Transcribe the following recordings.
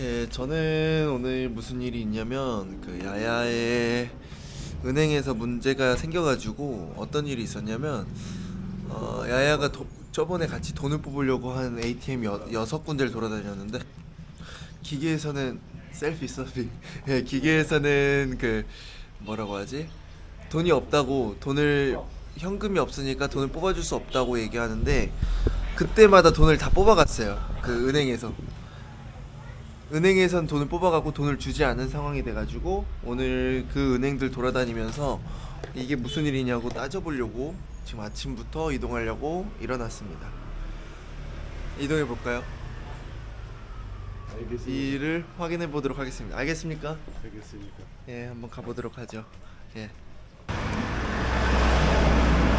예, 저는 오늘 무슨 일이 있냐면 그 야야의 은행에서 문제가 생겨가지고 어떤 일이 있었냐면 어, 야야가 도- 저번에 같이 돈을 뽑으려고 한 ATM 여, 여섯 군데를 돌아다녔는데 기계에서는 셀피 서비 예, 기계에서는 그 뭐라고 하지? 돈이 없다고 돈을 현금이 없으니까 돈을 뽑아줄 수 없다고 얘기하는데 그때마다 돈을 다 뽑아갔어요 그 은행에서 은행에선 돈을 뽑아갖고 돈을 주지 않은 상황이 돼가지고 오늘 그 은행들 돌아다니면서 이게 무슨 일이냐고 따져보려고 지금 아침부터 이동하려고 일어났습니다. 이동해 볼까요? 알겠습니다. 이 일을 확인해 보도록 하겠습니다. 알겠습니까? 알겠습니다. 예, 한번 가보도록 하죠. 예.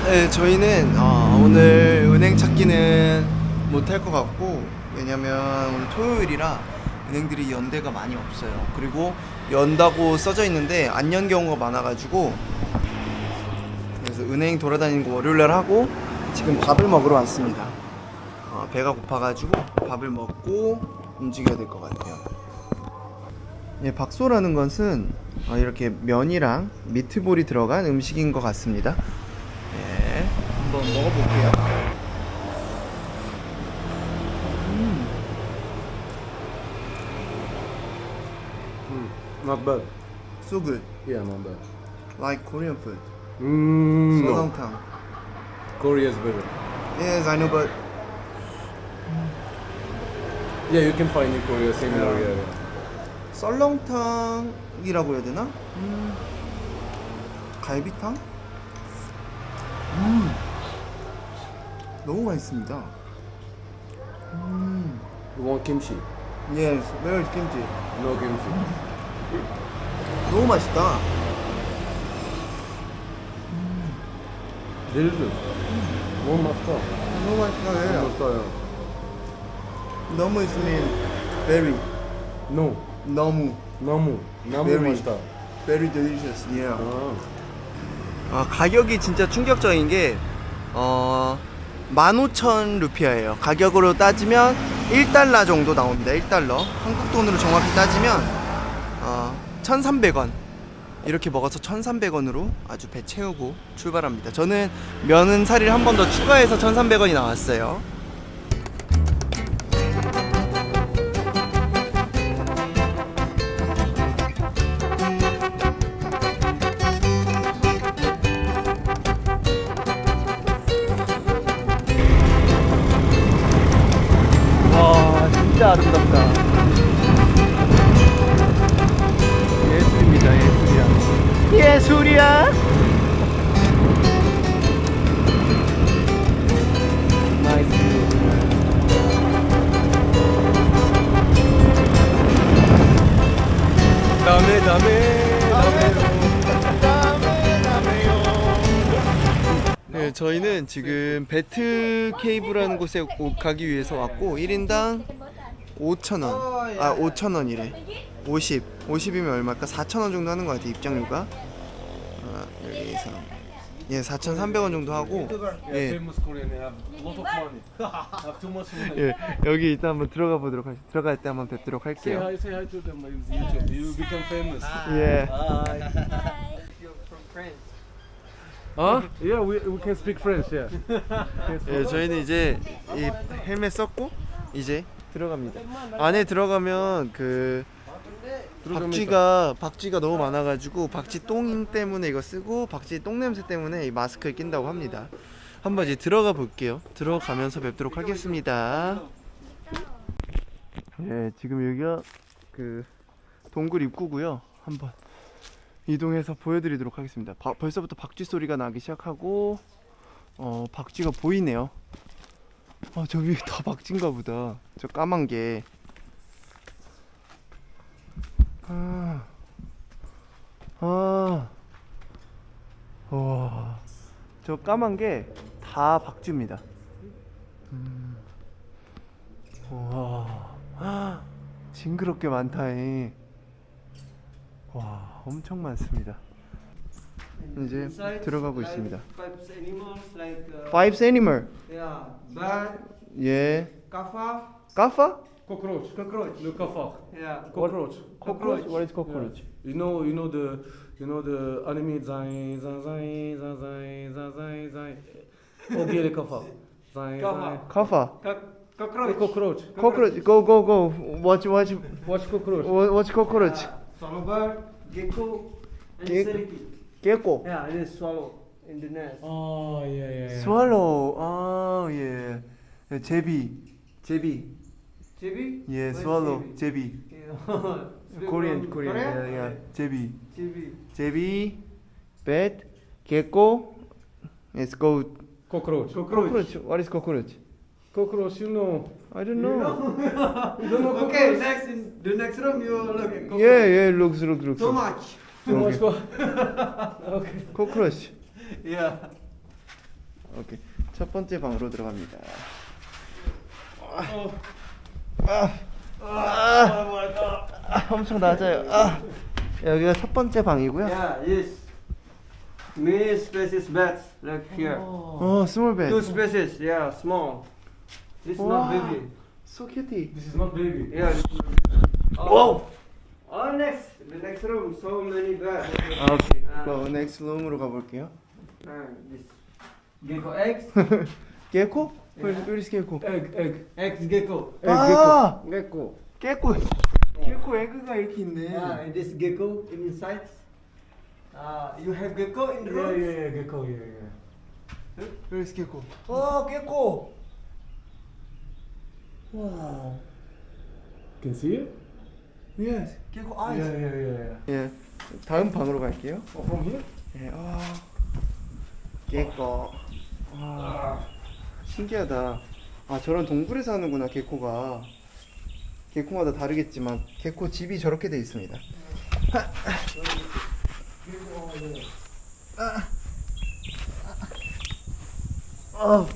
네, 저희는 어, 오늘 은행 찾기는 못할 것 같고 왜냐면 오늘 토요일이라 은행들이 연대가 많이 없어요. 그리고 연다고 써져 있는데 안 연 경우가 많아가지고 그래서 은행 돌아다니는 거 월요일 날 하고 지금 밥을 먹으러 왔습니다. 어, 배가 고파가지고 밥을 먹고 움직여야 될 것 같아요. 예, 박소라는 것은 어, 이렇게 면이랑 미트볼이 들어간 음식인 것 같습니다. 예, 한번 먹어볼게요. 음, Not bad. so good, Yeah, not bad. like Korean food. Mm, So no. long time. Korea is better. Yes, I know, but Yeah, you can find in Korea similar. Yeah. Yeah. 썰렁탕이라고 해야 되나? 음, 갈비탕? 음, 너무 맛있습니다. 음, You want kimchi? yes, very kimchi. No kimchi. 너무 맛있다. Delicious. One masta. 너무 맛있다. 예. Masta, yeah. 너무 있으면 very No. 너무 Namu. Namu Very. masta. very delicious. Yeah. Ah. 아 가격이 진짜 충격적인 게 어. 15,000 루피아예요. 가격으로 따지면 1달러 정도 나옵니다. 1달러. 한국 돈으로 정확히 따지면 어, 1,300원. 이렇게 먹어서 1,300원으로 아주 배 채우고 출발합니다. 저는 면은 사리를 한 번 더 추가해서 1,300원이 나왔어요. 와 진짜 예술입니다 네, 저희는 지금 베트 케이브라는 곳에 오- 가기 위해서 왔고 1인당 5,000원. 아, 5,000원이래. 50. 50이면 얼마일까? 4,000원 정도 하는 것 같아, 입장료가. 아, 여기서 예, 4,300원 정도 하고 예. 예, 여기 일단 한번 들어가 보도록 할 들어갈 때 한번 뵙도록 할게요. hi, say hi to them on YouTube. You become famous. 예. Huh? Yeah, we, we can speak French. Yeah. 예, 저희는 이제 이 헬멧 썼고 이제 들어갑니다. 안에 들어가면 그 박쥐가 박쥐가 너무 많아가지고 박쥐 똥 때문에 이거 쓰고 박쥐 똥 냄새 때문에 이 마스크를 낀다고 합니다. 한번 이제 들어가 볼게요. 들어가면서 뵙도록 하겠습니다. 예, 지금 여기가 그 동굴 입구고요. 한번 이동해서 보여드리도록 하겠습니다. 바- 벌써부터 박쥐 소리가 나기 시작하고 어 박쥐가 보이네요. 아 저기 다 박쥐인가 보다. 저 까만 게. 아. 아. 와. 저 까만 게 다 박쥐입니다. 음. 와. 아, 징그럽게 많다잉. 와, 엄청 많습니다. 이제 들어가고 있습니다. Five animals like uh, Five animal. yeah, bird, 예. kappa, 까파? Cockroach. Cockroach. Le cafard. Yeah. Cockroach. Cockroach. What is cockroach? You know, you know the, you know the anime zai zai zai zai zai zai. zain. Ogier oh, le cafard. Zain zain. Cafard. Cockroach. Cockroach. Cockroach. Go go go. Watch watch. Watch cockroach. Watch cockroach. Ah, Songbird, gecko, and serity. Gecko. Yeah, it is swallow in the nest. Oh yeah yeah. yeah. Swallow. Oh yeah. Uh, 제비. 제비. Chibi? 예, Where's swallow. Speak Korean Korean. Korea? 예, 예. 제비. Chibi. 제비. bat. 깨꼬. Let's go. Cockroach. cockroach. What is cockroach? Cockroach, you know. I don't know. You don't know Okay, cockroach? next in the next room you look at cockroach. Yeah, yeah, looks, looks, looks. Too much. Too much Okay. co- Okay. cockroach. Yeah. 오케이. 첫 번째 방으로 들어갑니다. Oh. 아, 아, 아, 엄청 낮아요. 아, 여기가 첫 번째 방이고요. Yeah, yes. Many species bats like here. 어, 스몰 배. Two species, yeah, small. This is not Wow. baby. So cutie. This is not baby. Yeah. Whoa. Oh, next, the next room, so many bats. 아, 오케이. 아. 그럼 넥스트 룸으로 가볼게요. Uh, this gecko eggs. 개코? Where, where is 개코? Egg, egg. eggs gecko. 아, Gecko. 개코. 개코 에그가 이렇게 있네. Yeah, and this gecko inside. Uh, you have gecko in the Yeah, room? yeah, yeah, gecko, yeah, yeah. Where is 개코? 아, 개코. 와. Can see it? Yes. 개코 Yeah, eyes. yeah, yeah, yeah. 예. 다음 방으로 갈게요. Oh, from here? 예, 아, 개꺼. 아, 신기하다. 아, 저런 동굴에 사는구나, 개코가. 개코마다 다르겠지만, 개코 집이 저렇게 돼 있습니다. 아,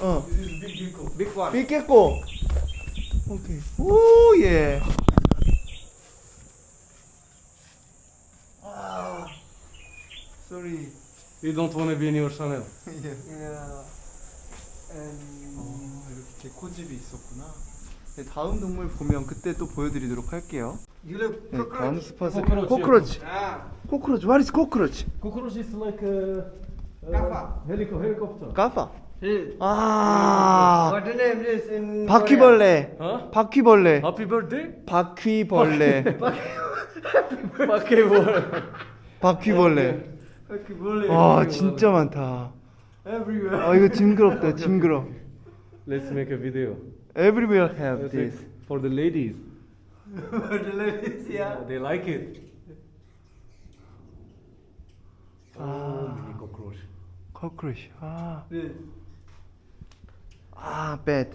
어, This is big one. 빅개코. 오케이. 오, 예. 아, sorry. You don't want to be in your channel. 예. Yeah. And 어, 이렇게 개코집이 있었구나. 네, 다음 동물 보면 그때 또 보여드리도록 할게요. you look 네, 다음 cockroach. 스팟은 코크로치. 코크로치. Ah, 코크로치. What is cockroach? Cockroach is like a, Kappa. helico- helicopter. 까파. 아, What the name is in 바퀴벌레. Huh? 바퀴벌레. Happy birthday? 바퀴벌레. 바퀴벌레. 바퀴벌레. 와, 진짜 많다. Everywhere. 아, 이거 징그럽다. 징그러. Let's make a video. Everywhere have Let's this. make- For the ladies. the ladies, yeah. They like it. Ah. Oh, mini cockroach. cockroach. 아, This. 아, bad.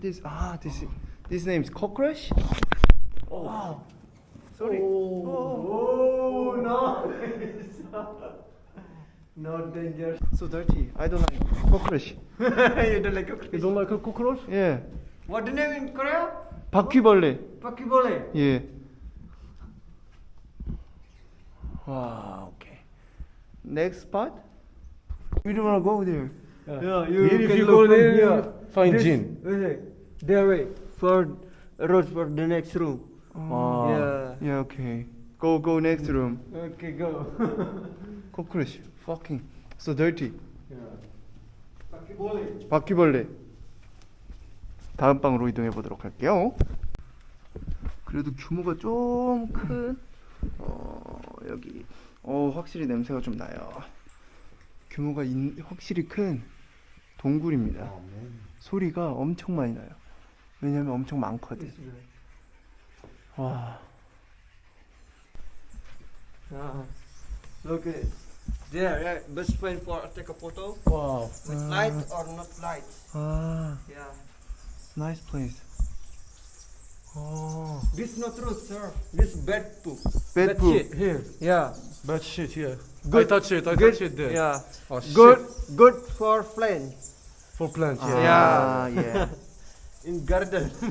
This, 아, this, this name is cockroach? Oh, wow. Sorry. Oh, no. Not dangerous. So dirty. I don't like cockroach. you don't like You cockroach. don't like a cockroach? 예. What the name in Korea? 바퀴벌레. 바퀴벌레. 예. 와, 오케이. Next spot? We don't wanna go there. Yeah, you Here, if can you look go from there, here. find This- gin. okay. There way for road for the next room. Wow. Yeah. Yeah, okay. Go, go next room. Okay, go. Cockroach. Fucking. So dirty. 바퀴벌레. 바퀴벌레. 다음 방으로 이동해 보도록 할게요. 그래도 규모가 좀 큰. 어 여기. 어 확실히 냄새가 좀 나요. 규모가 인, 확실히 큰 동굴입니다. 소리가 엄청 많이 나요. 왜냐면 엄청 많거든. 와. Look at it. There, yeah, best friend for take a photo. Wow. With uh, light or not light. Ah. Yeah. Nice place. Oh. This not true, sir. This bed poop. Bed, bed poop. Shit. Here. Yeah. Bad shit, here. Good. I touch it, I good, touch it there. Yeah. Oh, good, shit. good for plant. For plant, yeah. Yeah. Ah, yeah. In garden.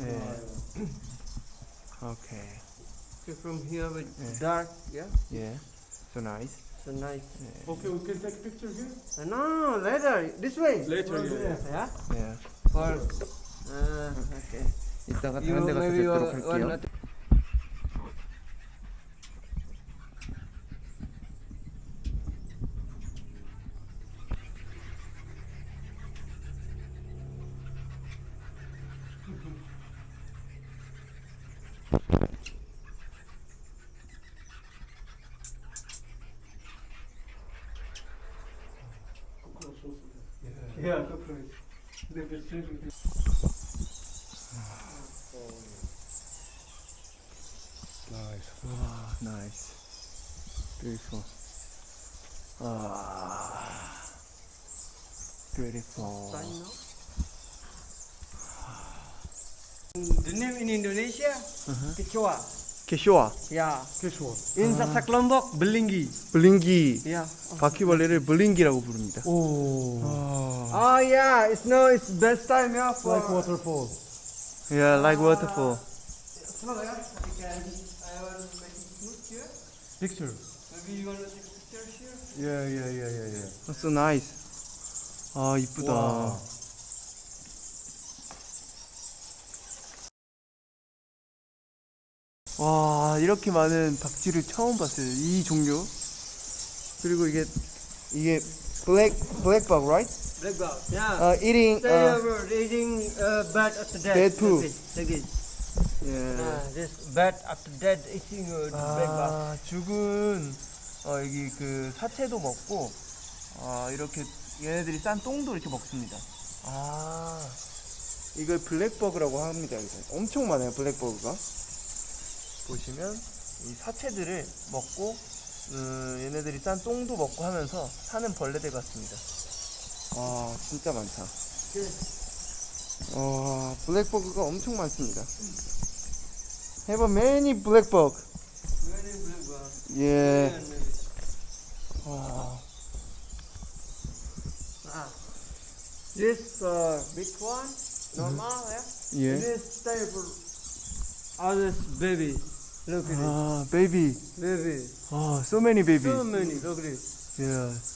yeah. Okay. So from here with yeah. dark, yeah? Yeah. So nice. A nice. Okay, we can take a picture here? Uh, no, later. This way. Later, yeah. Yeah? Yeah. For. Uh, okay. You maybe you are not. It. 와, 나이스. beautiful. 아, beautiful. The name in Indonesia, Kecoa. 캐쇼아, Yeah. Kishwa. In Sasak Lombok, Belingi. 블링기, Yeah. 바퀴벌레를 블링기라고 부릅니다. Oh. 아, Oh yeah, it's no, it's best time yeah for. Like waterfall. yeah, like waterfall. Smell yeah. I can. I was making food here. Picture. Maybe you wanna take pictures here? Yeah, yeah, yeah, yeah, yeah. so nice. 아, 이쁘다. 와. 와, 이렇게 많은 박쥐를 처음 봤어요. 이 종류. 그리고 이게 이게 블랙 블랙박, right? Black. Yeah. Uh, eating Stay uh, eating uh, bat after dead. Dead poo. Yeah. Uh, this bat after dead eating uh, the black belt. 아, 죽은 어, 여기 그 사체도 먹고 아, 이렇게 얘네들이 싼 똥도 이렇게 먹습니다. 아, 이걸 블랙버그라고 합니다. 이거. 엄청 많아요, 블랙버그가. 보시면 이 사체들을 먹고 음, 얘네들이 싼 똥도 먹고 하면서 사는 벌레들 같습니다. 아, 진짜 많다. 와, 블랙버그가 엄청 많습니다. Have a many blackbug. 예. 와. Ah. This uh, big one, normal, yeah. 예. This type of others baby. Look at 아, 베이비. it, baby. 아, so many baby. So many. Look at it. 예.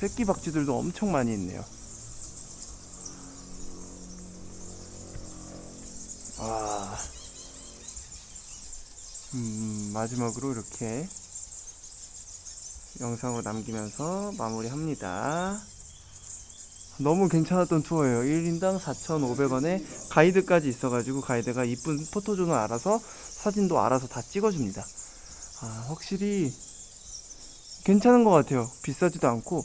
와. 새끼 박쥐들도 엄청 많이 있네요. 아. 음, 마지막으로 이렇게 영상으로 남기면서 마무리합니다. 너무 괜찮았던 투어예요. 1인당 4,500원에 가이드까지 있어가지고 가이드가 이쁜 포토존을 알아서 사진도 알아서 다 찍어줍니다. 아, 확실히 괜찮은 것 같아요. 비싸지도 않고